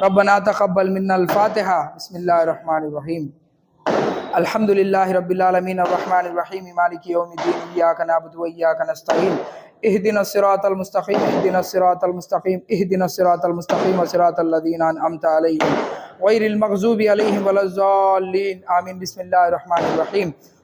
ربنا تقبل منا الفاتحة. بسم الله الرحمن الرحيم. الحمد لله رب العالمين. الرحمن الرحيم. مالك يوم الدين. إياك نعبد وإياك نستعين. اهدنا الصراط المستقيم. اهدنا الصراط المستقيم. اهدنا الصراط المستقيم. صراط الذين أنعمت عليهم. غير المغضوب عليهم ولا الضالين. آمين. بسم الله الرحمن الرحيم.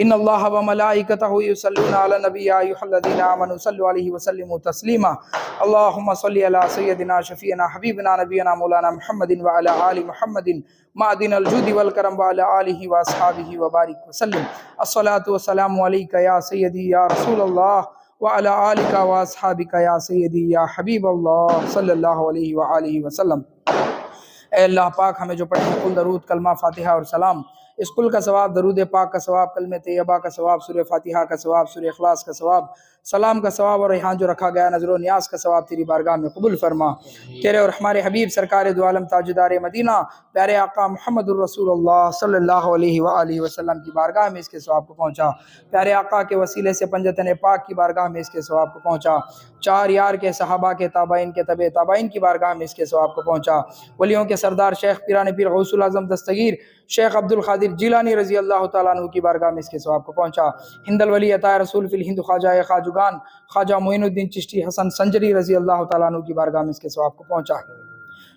إن الله وملائكته يصلون على النبي يا أيها الذين آمنوا صلوا عليه وسلموا تسليما. اللهم صل على سيدنا شفيعنا حبيبنا نبينا مولانا محمد وعلى آل محمد. معدن الجود والكرم وعلى آله وأصحابه وبارك وسلم. الصلاة والسلام عليك يا سيدي يا رسول الله وعلى آلك وأصحابك يا سیدی یا حبیب اللہ صلی اللہ علیہ وآلہ وسلم. اے اللہ پاک ہمیں جو پڑھے کل درود کلمہ فاتحہ اور سلام اسکول کا ثواب درود پاک کا ثواب کلم طیبہ کا ثواب سورہ فاتحہ کا ثواب سورہ اخلاص کا ثواب سلام کا ثواب اور ریحان جو رکھا گیا نظر و نیاز کا ثواب تیری بارگاہ میں قبول فرما۔ تیرے اور ہمارے حبیب سرکار دو عالم تاجدار مدینہ پیارے آقا محمد الرسول اللہ صلی اللہ علیہ وآلہ وسلم کی بارگاہ میں اس کے ثواب کو پہنچا۔ پیارے آقا کے وسیلے سے پنجتن پاک کی بارگاہ میں اس کے ثواب کو پہنچا۔ چار یار کے صحابہ کے تابعین کے طبع تابعین کی بارگاہ میں اس کے ثواب کو پہنچا۔ ولیوں کے سردار شیخ پیران پیر غوث العظم دستگیر شیخ عبد قادر جیلانی رضی اللہ تعالیٰ عنہ کی بارگاہ میں اس کے ثواب کو پہنچا۔ ہند الولی عطا رسول فی الہند خواجہ خاجگان خواجہ معین الدین چشتی حسن سنجری رضی اللہ تعالیٰ عنہ کی بارگاہ میں اس کے ثواب کو پہنچا۔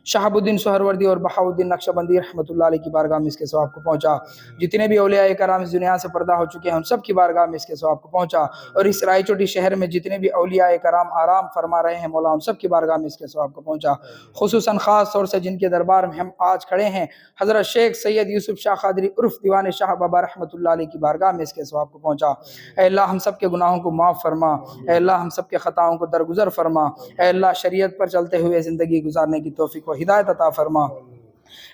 شہاب الدین سہروردی اور بہاب الدین نقشہ بندی رحمۃ اللہ علیہ کی بارگاہ میں اس کے سواب کو پہنچا۔ جتنے بھی اولیاء کرام اس دنیا سے پردہ ہو چکے ہیں، ان سب کی بارگاہ میں اس کے ثواب کو پہنچا۔ اور اس رائے چوٹی شہر میں جتنے بھی اولیاء کرام آرام فرما رہے ہیں، مولا ان سب کی بارگاہ میں اس کے سواب کو پہنچا۔ خصوصاً خاص طور سے جن کے دربار میں ہم آج کھڑے ہیں، حضرت شیخ سید یوسف شاہ قادری عرف دیوان شاہ بابا رحمۃ اللہ علیہ کی بارگاہ میں اس کے ثواب کو پہنچا۔ اے اللہ، ہم سب کے گناہوں کو معاف فرما۔ اے اللہ، ہم سب کے خطاؤں کو درگزر فرما۔ اے اللہ، شریعت پر چلتے ہوئے زندگی گزارنے کی توفیق کو ہدایت عطا فرما۔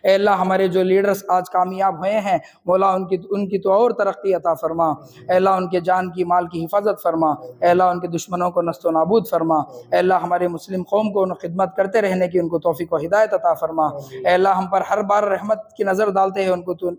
اے اللہ، ہمارے جو لیڈرز آج کامیاب ہوئے ہیں، مولا ان کی ان کی تو اور ترقی عطا فرما۔ اے اللہ، ان کے جان کی، مال کی حفاظت فرما۔ اے اللہ، ان کے دشمنوں کو نست و نابود فرما۔ اے اللہ، ہمارے مسلم قوم کو ان خدمت کرتے رہنے کی ان کو توفیق و ہدایت عطا فرما۔ اے اللہ، ہم پر ہر بار رحمت کی نظر ڈالتے ہیں ان کو تو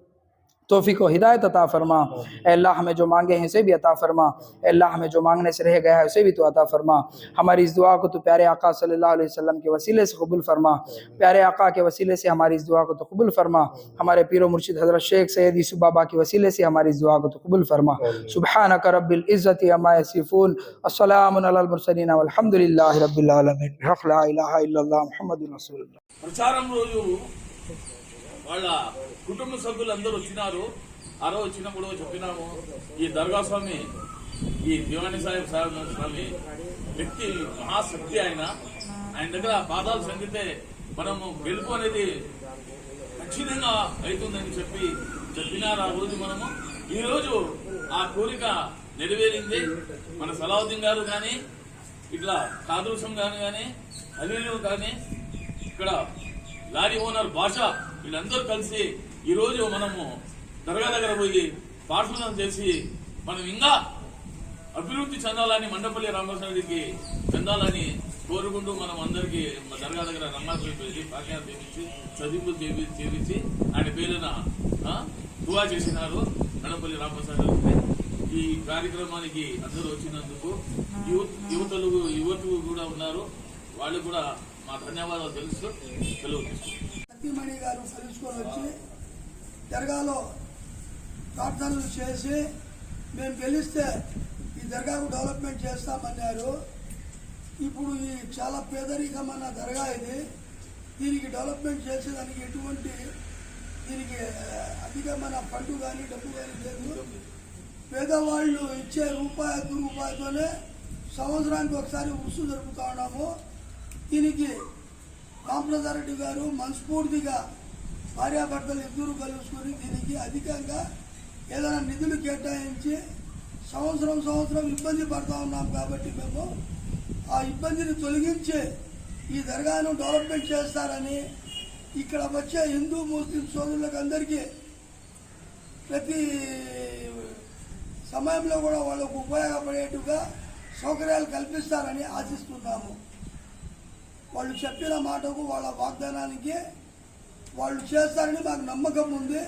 توفیق و ہدایت عطا فرما۔ اے اللہ ہمیں جو مانگے ہیں اسے بھی عطا فرما۔ اے اللہ ہمیں جو مانگنے سے رہ گیا ہے اسے بھی تو عطا فرما۔ ہماری اس دعا کو تو پیارے آقا صلی اللہ علیہ وسلم کے وسیلے سے قبول فرما۔ پیارے آقا کے وسیلے سے ہماری اس دعا کو تو قبول فرما۔ ہمارے پیر و مرشد حضرت شیخ سید یوسف بابا کے وسیلے سے ہماری اس دعا کو تو قبول فرما۔ سبحانک رب العزت عما یصفون۔ السلام علی المرسلین۔ والحمد للہ رب العالمین۔ لا اله الا الله محمد رسول اللہ۔ వాళ్ళ కుటుంబ సభ్యులు అందరూ వచ్చినారు. ఆ రోజు వచ్చినప్పుడు చెప్పినాము. ఈ దర్గా స్వామి ఈ దివాణి సాహెబ్ సాహెబ్ స్వామి వ్యక్తి మహాశక్తి ఆయన. ఆయన దగ్గర పాదాలు సంగితే మనము గెలుపు అనేది ఖచ్చితంగా అవుతుందని చెప్పి చెప్పినారు ఆ రోజు మనము. ఈ రోజు ఆ కోరిక నెరవేరింది. మన సలావుద్దీన్ గారు కానీ ఇట్లా కాదృశం గారు కానీ అలీలు కానీ ఇక్కడ లారీ ఓనర్ భాష వీళ్ళందరూ కలిసి ఈరోజు మనము దర్గా దగ్గర పోయి ప్రార్థన చేసి మనం ఇంకా అభివృద్ధి చెందాలని మండపల్లి రామకృష్ణుడికి చెందాలని కోరుకుంటూ మనం అందరికీ దర్గా దగ్గర నమాజులు పెట్టి పాఠ్యాలు చేపించి చదివులు చేపి చేపించి ఆయన పేరున దువా చేసినారు మండపల్లి రామకృష్ణుడికి ఈ కార్యక్రమానికి అందరూ వచ్చినందుకు యువత యువతలు యువతులు కూడా ఉన్నారు. వాళ్ళు కూడా మా ధన్యవాదాలు తెలుస్తూ తెలుగు తీసుకుంటున్నాం. గారు కలుసుకొని వచ్చి దర్గాలో ప్రార్థనలు చేసి మేము గెలిస్తే ఈ దర్గాకు డెవలప్మెంట్ చేస్తామన్నారు. ఇప్పుడు ఈ చాలా పేదరికమైన దర్గా ఇది. దీనికి డెవలప్మెంట్ చేసేదానికి ఎటువంటి దీనికి అధికమైన ఫండ్ కానీ డబ్బు కానీ లేదు. పేదవాళ్ళు ఇచ్చే రూపాయి రూపాయతోనే సంవత్సరానికి ఒకసారి ఉరుసు జరుపుతా ఉన్నాము. దీనికి రామప్రసారెడ్డి గారు మనస్ఫూర్తిగా భార్యాభర్తలు ఇద్దరు కలుసుకొని దీనికి అధికంగా ఏదైనా నిధులు కేటాయించి సంవత్సరం సంవత్సరం ఇబ్బంది పడతా ఉన్నాం కాబట్టి మేము ఆ ఇబ్బందిని తొలగించి ఈ దర్గాను డెవలప్మెంట్ చేస్తారని ఇక్కడ వచ్చే హిందూ ముస్లిం సోదరులకు అందరికీ ప్రతి సమయంలో కూడా వాళ్ళకు ఉపయోగపడేట్టుగా సౌకర్యాలు కల్పిస్తారని ఆశిస్తున్నాము. వాళ్ళు చెప్పిన మాటకు వాళ్ళ వాగ్దానానికి వాళ్ళు చేస్తారని మాకు నమ్మకం ఉంది.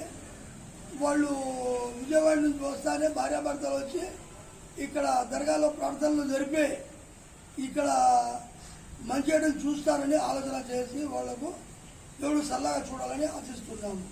వాళ్ళు విజయవాడ నుంచి వస్తారే భార్యాభర్తలు వచ్చి ఇక్కడ దర్గాలో ప్రార్థనలు జరిపి ఇక్కడ మంచి చూస్తారని ఆలోచన చేసి వాళ్ళకు దేవుడు సల్లగా చూడాలని ఆశిస్తున్నాము.